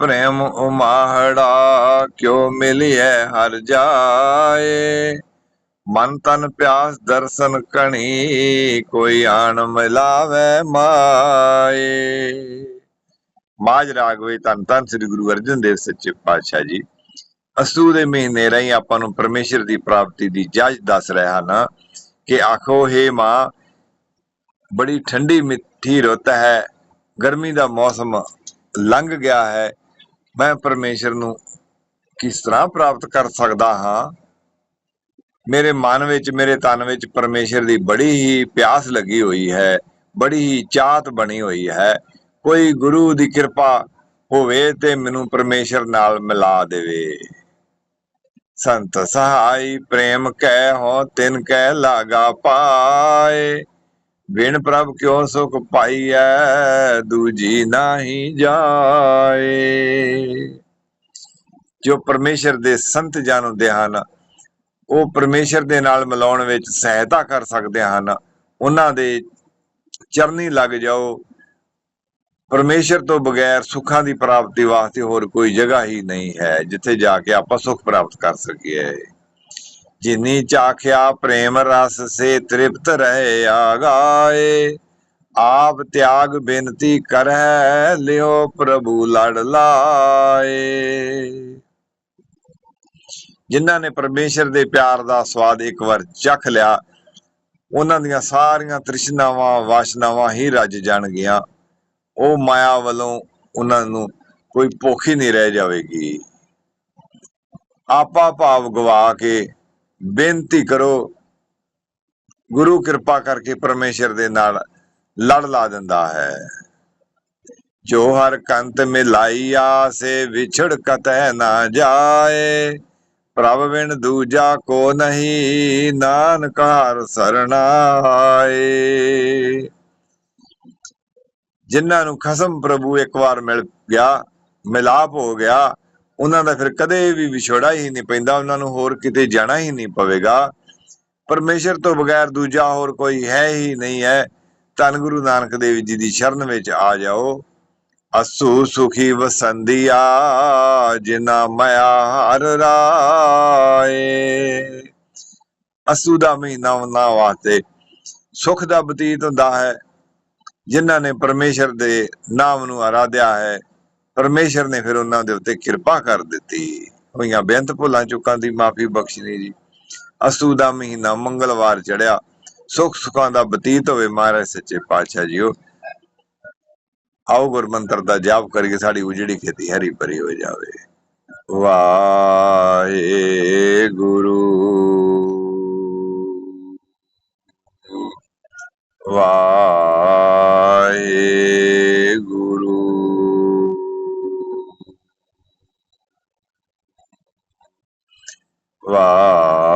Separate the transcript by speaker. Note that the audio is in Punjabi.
Speaker 1: ਪ੍ਰੇਮ ਉਮਾਹੜਾ ਕਿਉ ਮਿਲਿਐ ਹਰ ਜਾਏ? ਮਨ ਤਨ ਪਿਆਸ ਦਰਸ਼ਨ ਕਣੀ, ਕੋਈ ਆਣ ਮਿਲਾਵੇ ਮਾਏ। ਮਾਜ ਰਾਗ ਵਿੱਚ ਧੰਨ ਧੰਨ ਸ੍ਰੀ ਗੁਰੂ ਅਰਜਨ ਦੇਵ ਸੱਚੇ ਪਾਤਸ਼ਾਹ ਜੀ। ਅਸੂ ਦੇ ਮਹੀਨੇ ਰਹੀ ਆਪਾਂ ਨੂੰ ਪਰਮੇਸ਼ਰ ਦੀ ਪ੍ਰਾਪਤੀ ਦੀ ਜੱਜ ਦੱਸ ਰਿਹਾ ਹਨ ਕਿ ਆਖੋ, ਹੇ ਮਾਂ, ਬੜੀ ਠੰਡੀ ਮਿੱਠੀ ਰੁੱਤ ਹੈ, ਗਰਮੀ ਦਾ ਮੌਸਮ ਲੰਘ ਗਿਆ ਹੈ ਮੈਂ ਪਰਮੇਸ਼ਰ ਨੂੰ ਕਿਸ ਤਰ੍ਹਾਂ ਪ੍ਰਾਪਤ ਕਰ ਸਕਦਾ ਹਾਂ? ਮੇਰੇ ਮਨ ਵਿੱਚ, ਮੇਰੇ ਤਨ ਵਿੱਚ ਪਰਮੇਸ਼ਰ ਦੀ ਬੜੀ ਹੀ ਪਿਆਸ ਲੱਗੀ ਹੋਈ ਹੈ, ਬੜੀ ਹੀ ਚਾਹਤ ਬਣੀ ਹੋਈ ਹੈ। ਕੋਈ ਗੁਰੂ ਦੀ ਕਿਰਪਾ ਹੋਵੇ ਤੇ ਮੈਨੂੰ ਪਰਮੇਸ਼ਰ ਨਾਲ ਮਿਲਾ ਦੇਵੇ। ਸੰਤ ਸਹਾਈ, ਪ੍ਰੇਮ ਕਹਿ ਹੋ ਤਿਨ ਕਹਿ ਲਾਗਾ ਪਾਏ। ਬਿਨ ਪ੍ਰਭ ਕਿਉ ਸੁਖ ਪਾਈਐ, ਦੂਜੀ ਨਾਹੀ ਜਾਏ। ਜੋ ਪਰਮੇਸ਼ਰ ਦੇ ਸੰਤ ਜਨ ਹੁੰਦੇ ਹਨ, ਉਹ ਪਰਮੇਸ਼ਰ ਦੇ ਨਾਲ ਮਿਲਾਉਣ ਵਿੱਚ ਸਹਾਇਤਾ ਕਰ ਸਕਦੇ ਹਨ। ਉਹਨਾਂ ਦੇ ਚਰਨੀ ਲੱਗ ਜਾਓ। ਪਰਮੇਸ਼ਰ ਤੋਂ ਬਗੈਰ ਸੁੱਖਾਂ ਦੀ ਪ੍ਰਾਪਤੀ ਵਾਸਤੇ ਹੋਰ ਕੋਈ ਜਗ੍ਹਾ ਹੀ ਨਹੀਂ ਹੈ, ਜਿੱਥੇ ਜਾ ਕੇ ਆਪਾਂ ਸੁੱਖ ਪ੍ਰਾਪਤ ਕਰ ਸਕੀਏ। ਜਿਨੀ ਚਾਖਿਆ ਪ੍ਰੇਮ ਰਸ ਸੇ ਤ੍ਰਿਪਤ ਰਹੇ ਆਗਾਏ। ਆਪ ਤਿਆਗ ਬੇਨਤੀ ਕਰੈ ਲਿਓ ਪ੍ਰਭੂ ਲੜ ਲਾਏ। ਜਿਨ੍ਹਾਂ ਨੇ ਪਰਮੇਸ਼ਰ ਦੇ ਪਿਆਰ ਦਾ ਸਵਾਦ ਇੱਕ ਵਾਰ ਚਖ ਲਿਆ, ਉਹਨਾਂ ਦੀਆਂ ਸਾਰੀਆਂ ਤ੍ਰਿਸ਼ਨਾਵਾਂ, ਵਾਸ਼ਨਾਵਾਂ ਹੀ ਰੱਜ ਜਾਣਗੀਆਂ। ਉਹ ਮਾਇਆ ਵੱਲੋਂ ਉਹਨਾਂ ਨੂੰ ਕੋਈ ਭੁੱਖ ਹੀ ਨਹੀਂ ਰਹਿ ਜਾਵੇਗੀ। ਆਪਾ ਭਾਵ ਗਵਾ ਕੇ ਬੇਨਤੀ ਕਰੋ, ਗੁਰੂ ਕਿਰਪਾ ਕਰਕੇ ਪਰਮੇਸ਼ਰ ਦੇ ਨਾਲ ਲੜ ਲਾ ਦਿੰਦਾ ਹੈ। ਜੋ ਹਰ ਕੰਤ ਮਿਲਾਈਆ, ਸੇ ਵਿਛੜ ਕਤੈ ਨਾ ਜਾਏ। ਪ੍ਰਭ ਬਿਨ ਦੂਜਾ ਕੋ ਨਹੀਂ, ਨਾਨਕ ਹਰ ਸਰਣਾਏ ਜਿਨ੍ਹਾਂ ਨੂੰ ਖਸਮ ਪ੍ਰਭੂ ਇੱਕ ਵਾਰ ਮਿਲ ਗਿਆ, ਮਿਲਾਪ ਹੋ ਗਿਆ ਉਹਨਾਂ ਦਾ ਫਿਰ ਕਦੇ ਵੀ ਵਿਛੋੜਾ ਹੀ ਨਹੀਂ ਪੈਂਦਾ, ਉਹਨਾਂ ਨੂੰ ਹੋਰ ਕਿਤੇ ਜਾਣਾ ਹੀ ਨਹੀਂ ਪਵੇਗਾ। ਪਰਮੇਸ਼ਰ ਤੋਂ ਬਗੈਰ ਦੂਜਾ ਹੋਰ ਕੋਈ ਹੈ ਹੀ ਨਹੀਂ ਹੈ। ਧੰਨ ਗੁਰੂ ਨਾਨਕ ਦੇਵ ਜੀ ਦੀ ਸ਼ਰਨ ਵਿੱਚ ਆ ਜਾਓ। ਅਸੂ ਸੁਖੀ ਵਸੰਦੀਆ ਜਿਨਾ ਮਾਇਆ ਹਰ ਰਾਏ। ਅਸੂ ਦਾ ਮਹੀਨਾ ਉਹਨਾਂ ਵਾਸਤੇ ਸੁਖ ਦਾ ਬਤੀਤ ਹੁੰਦਾ ਹੈ, ਜਿਨ੍ਹਾਂ ਨੇ ਪਰਮੇਸ਼ਰ ਦੇ ਨਾਮ ਨੂੰ ਆਰਾਧਿਆ ਹੈ। ਪਰਮੇਸ਼ਰ ਨੇ ਫਿਰ ਉਹਨਾਂ ਦੇ ਉੱਤੇ ਕਿਰਪਾ ਕਰ ਦਿੱਤੀ। ਹੋਈਆਂ ਬੇਅੰਤ ਭੁੱਲਾਂ ਚੁੱਕਾਂ ਦੀ ਮਾਫੀ ਬਖਸ਼ਣੀ ਜੀ। ਅਸੂ ਦਾ ਮਹੀਨਾ ਮੰਗਲਵਾਰ ਚੜਿਆ ਸੁਖ ਸੁਖਾਂ ਦਾ ਬਤੀਤ ਹੋਵੇ ਮਹਾਰਾਜ ਸੱਚੇ ਪਾਤਸ਼ਾਹ ਜੀਓ। ਆਓ ਗੁਰਮੰਤਰ ਦਾ ਜਾਪ ਕਰਕੇ ਸਾਡੀ ਉਜੜੀ ਖੇਤੀ ਹਰੀ ਭਰੀ ਹੋ ਜਾਵੇ। ਵਾਹਿਗੁਰੂ। ਵਾਹਿਗੁਰੂ ਵਾਹਿਗੁਰੂ